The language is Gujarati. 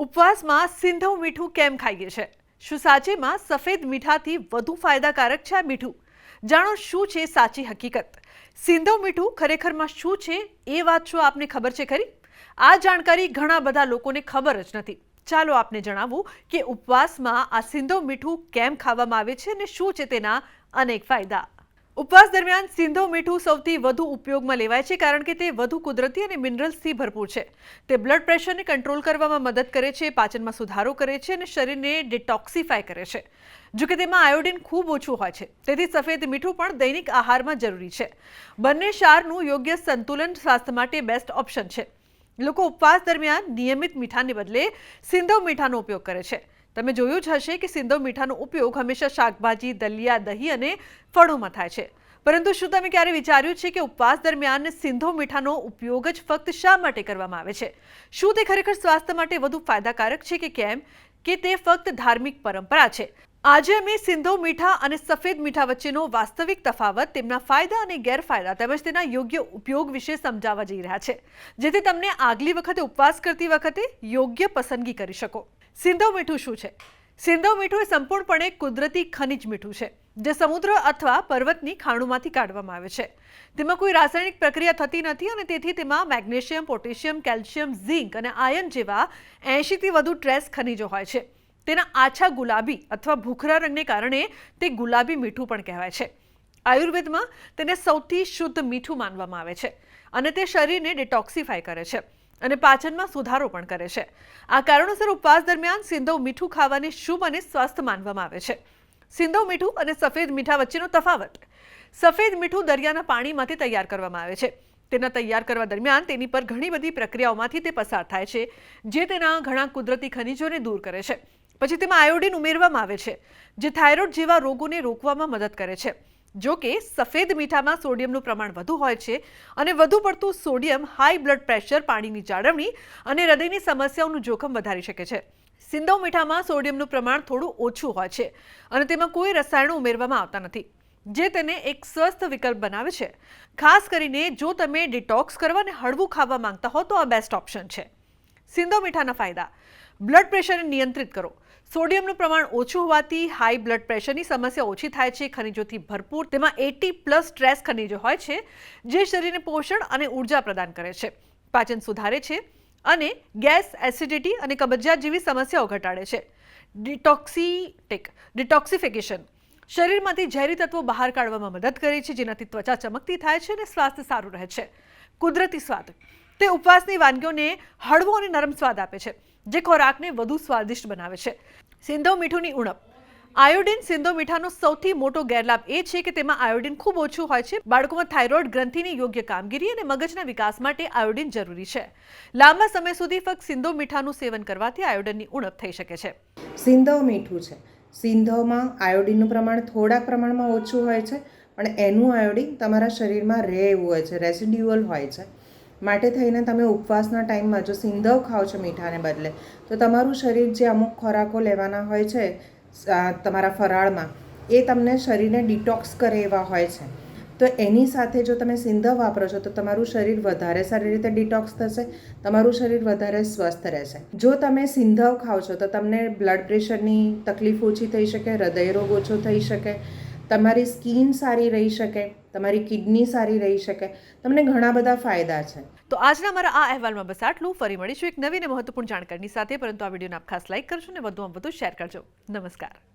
ઉપવાસમાં સિંધવ મીઠું કેમ ખાઈએ છે? શું સાચેમાં સફેદ મીઠાથી વધુ ફાયદાકારક છે આ મીઠું? જાણો શું છે સાચી હકીકત? સિંધવ મીઠું ખરેખરમાં શું છે એ વાત શું આપને ખબર છે ખરી? આ જાણકારી ઘણા બધા લોકોને ખબર જ નથી. ચાલો આપને જણાવું કે ઉપવાસમાં આ સિંધવ મીઠું કેમ ખાવામાં આવે છે અને શું છે તેના અનેક ફાયદા. ઉપવાસ દરમિયાન સિંધો મીઠું સૌથી વધુ ઉપયોગમાં લેવાય છે, કારણ કે તે વધુ કુદરતી અને મિનરલ્સથી ભરપૂર છે. તે બ્લડ પ્રેશરને કંટ્રોલ કરવામાં મદદ કરે છે, પાચનમાં સુધારો કરે છે અને શરીરને ડિટોક્સિફાય કરે છે. જો કે તેમાં આયોડિન ખૂબ ઓછું હોય છે, તેથી સફેદ મીઠું પણ દૈનિક આહારમાં જરૂરી છે. બંને ક્ષારનું યોગ્ય સંતુલન સ્વાસ્થ્ય માટે બેસ્ટ ઓપ્શન છે. લોકો ઉપવાસ દરમિયાન નિયમિત મીઠાને બદલે સિંધો મીઠાનો ઉપયોગ કરે છે. તમે જોયું જ હશે કે સિંધો મીઠાનો ઉપયોગ હંમેશા શાકભાજી, દલિયા, દહીં અને ફળોમાં થાય છે. પરંતુ શું તમે ક્યારે વિચાર્યું છે કે ઉપવાસ દરમિયાન સિંધો મીઠાનો ઉપયોગ જ ફક્ત શા માટે કરવામાં આવે છે? શું તે ખરેખર સ્વાસ્થ્ય માટે વધુ ફાયદાકારક છે કે કેમ? કે તે ફક્ત ધાર્મિક પરંપરા છે? આજે અમે સિંધો મીઠા અને સફેદ મીઠા વચ્ચેનો વાસ્તવિક તફાવત, તેમના ફાયદા અને ગેરફાયદા તેમજ તેના યોગ્ય ઉપયોગ વિશે સમજાવવા જઈ રહ્યા છે. જેથી તમને આગલી વખતે ઉપવાસ કરતી વખતે યોગ્ય પસંદગી કરી શકો. સિંધવ મીઠું શું છે? સિંધો મીઠું એ સંપૂર્ણપણે કુદરતી ખનિજ મીઠું છે, જે સમુદ્ર અથવા પર્વતની ખાણોમાંથી કાઢવામાં આવે છે. તેમાં કોઈ રાસાયણિક પ્રક્રિયા થતી નથી અને તેથી તેમાં મેગ્નેશિયમ, પોટેશિયમ, કેલ્શિયમ, ઝિંક અને આયર્ન જેવા એંશીથી વધુ ટ્રેસ ખનિજો હોય છે. તેના આછા ગુલાબી અથવા ભૂખરા રંગને કારણે તે ગુલાબી મીઠું પણ કહેવાય છે. આયુર્વેદમાં તેને સૌથી શુદ્ધ મીઠું માનવામાં આવે છે અને તે શરીરને ડિટોક્સિફાય કરે છે. અને પાચનમાં સુધારો પણ કરે છે. આ કારણોસર ઉપવાસ દરમિયાન સિંધવ મીઠું ખાવાને શુભ અને સ્વસ્થ માનવામાં આવે છે. સિંધવ મીઠું અને સફેદ મીઠા વચ્ચેનો તફાવત. સફેદ મીઠું દરિયાના પાણીમાંથી તૈયાર કરવામાં આવે છે. તેના તૈયાર કરવા દરમિયાન તેની પર ઘણી બધી પ્રક્રિયાઓમાંથી તે પસાર થાય છે, જે તેના ઘણા કુદરતી ખનિજોને દૂર કરે છે. પછી તેમાં આયોડિન ઉમેરવામાં આવે છે, જે થાઇરોઇડ જેવા રોગોને રોકવામાં મદદ કરે છે. જો કે સફેદ મીઠામાં સોડિયમનું પ્રમાણ વધુ હોય છે અને વધુ પડતું સોડિયમ હાઈ બ્લડ પ્રેશર, પાણીની જાળવણી અને હૃદયની સમસ્યાઓનું જોખમ વધારી શકે છે. સિંધવ મીઠામાં સોડિયમનું પ્રમાણ થોડું ઓછું હોય છે અને તેમાં કોઈ રસાયણો ઉમેરવામાં આવતા નથી, જે તેને એક સ્વસ્થ વિકલ્પ બનાવે છે. ખાસ કરીને જો તમે ડિટોક્સ કરવા અને હળવું ખાવા માંગતા હો તો આ બેસ્ટ ઓપ્શન છે. સિંધવ મીઠાના ફાયદા, બ્લડ પ્રેશરને નિયંત્રિત કરો સોડિયમનું પ્રમાણ ઓછું હોવાથી હાઈ બ્લડ પ્રેશરની સમસ્યા ઓછી થાય છે, ખનિજોથી ભરપૂર. તેમાં એટી પ્લસ સ્ટ્રેસ ખનિજો હોય છે, જે શરીરને પોષણ અને ઊર્જા પ્રદાન કરે છે. પાચન સુધારે છે અને ગેસ એસિડિટી અને કબજિયાત જેવી સમસ્યાઓ ઘટાડે છે. ડિટોક્સિટેક ડિટોક્સિફિકેશન શરીરમાંથી ઝેરી તત્વો બહાર કાઢવામાં મદદ કરે છે, જેનાથી ત્વચા ચમકતી થાય છે અને સ્વાસ્થ્ય સારું રહે છે. કુદરતી સ્વાદ. તે ઉપવાસની વાનગીઓને હળવો અને નરમ સ્વાદ આપે છે. જે ખોરાકને વધુ સ્વાદિષ્ટ બનાવે છે. સિંધવ મીઠુંની ઉણપ. આયોડિન સિંધો મીઠાનો સૌથી મોટો ગેરલાભ એ છે કે તેમાં આયોડિન ખૂબ ઓછું હોય છે. બાળકોમાં થાઇરોઇડ ગ્રંથિની યોગ્ય કામગીરી અને મગજના વિકાસ માટે આયોડિન જરૂરી છે. લાંબા સમય સુધી ફક્ત સિંધો મીઠાનું સેવન કરવાથી આયોડિનની ઉણપ થઈ શકે છે. સિંધવ મીઠું છે. સિંધવમાં આયોડિનનું પ્રમાણ થોડાક પ્રમાણમાં ઓછું હોય છે, પણ એનું આયોડિન તમારા શરીરમાં રહેવું હોય છે, રેસિડ્યુઅલ હોય છે. માટે થઈને તમે ઉપવાસના ટાઈમમાં જો સિંધવ ખાઓ છો મીઠાને બદલે, તો તમારું શરીર જે અમુક ખોરાકો લેવાના હોય છે તમારા ફરાળમાં, એ તમને શરીરને ડિટોક્સ કરે એવા હોય છે. તો એની સાથે જો તમે સિંધવ વાપરો છો, તો તમારું શરીર વધારે સારી રીતે ડિટોક્સ થશે, તમારું શરીર વધારે સ્વસ્થ રહેશે. જો તમે સિંધવ ખાઓ છો, તો તમને બ્લડ પ્રેશરની તકલીફ ઓછી થઈ શકે, હૃદય રોગ ઓછો થઈ શકે તમારી સ્કિન સારી રહી શકે, તમારી કિડની સારી રહી શકે, તમને ઘણા બધા ફાયદા છે. તો આજના મારા આ અહેવાલમાં બસ આટલું. ફરી મળીશું એક નવી અને મહત્વપૂર્ણ જાણકારીની સાથે. પરંતુ આ વિડીયોને આપ ખાસ લાઇક કરજો અને વધુમાં વધુ શેર કરજો. નમસ્કાર.